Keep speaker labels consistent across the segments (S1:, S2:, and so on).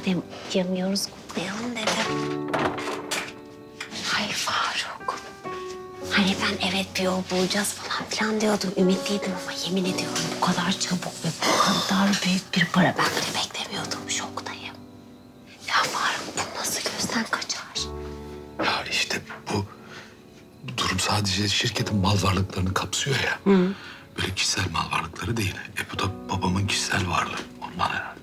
S1: madem yemiyoruz kutlayalım dedim. Ay Faruk. Hani ben evet bir yol bulacağız falan filan diyordum. Ümitliydim ama yemin ediyorum bu kadar çabuk ve bu kadar büyük bir para ben de beklemiyordum. Şoktayım. Ya Faruk bu nasıl gözden kaçar?
S2: Ya işte bu durum sadece şirketin mal varlıklarını kapsıyor ya. Böyle kişisel mal varlıkları değil. E bu da babamın kişisel varlığı. Ondan herhalde.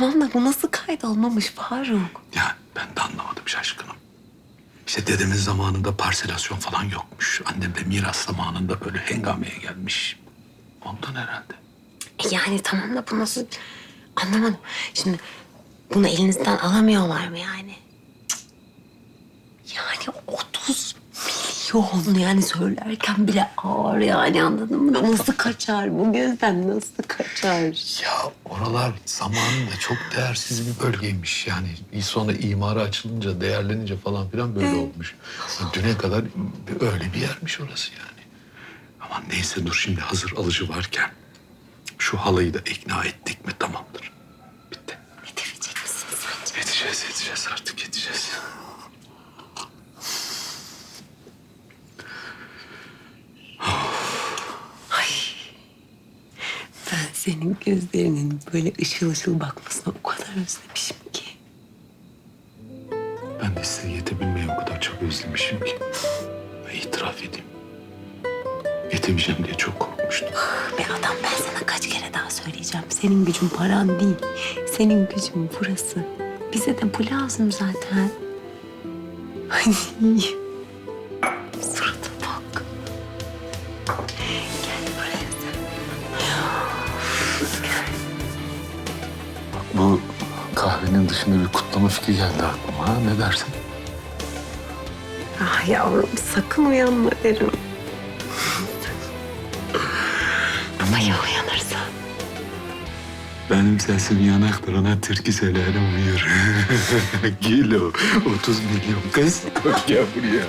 S1: Tamam da bu nasıl kaydolmamış Faruk?
S2: Ya ben de anlamadım şaşkınım. İşte dedemin zamanında parselasyon falan yokmuş. Annem de miras zamanında böyle hengameye gelmiş. Ondan herhalde.
S1: E yani tamam da bu nasıl... Anlamadım. Şimdi bunu elinizden alamıyorlar mı yani? Cık. Yani 30 milyon yani söylerken bile ağır yani anladın mı? Nasıl kaçar bu gözden nasıl kaçar?
S2: Ya oralar zamanında çok değersiz bir bölgeymiş. Yani sonra imara açılınca, değerlenince falan filan böyle olmuş. Yani düne kadar öyle bir yermiş orası yani. Ama neyse dur şimdi hazır alıcı varken şu halayı da ikna ettik mi tamamdır. Bitti.
S1: Yetişecek misin sence?
S2: Yeteceğiz, yeteceğiz artık yeteceğiz.
S1: Senin gözlerinin böyle ışıl ışıl bakmasına o kadar özlemişim ki.
S2: Ben de size yetebilmeyi o kadar çok özlemişim ki. Ve itiraf edeyim. Yetemeyeceğim diye çok korkmuştum.
S1: Be adam ben sana kaç kere daha söyleyeceğim. Senin gücün paran değil. Senin gücün burası. Bize de bu lazım zaten. Ay. Surata bak. Gel buraya sen.
S2: bu kahvenin dışında bir kutlama fikri geldi aklıma. Ha? Ne dersin?
S1: Ah yavrum sakın uyanma derim. Ama ya uyanırsa?
S2: Benim sesim yanaklarına türkü söylerim uyur. Kilo 30 milyon kız. Gel buraya.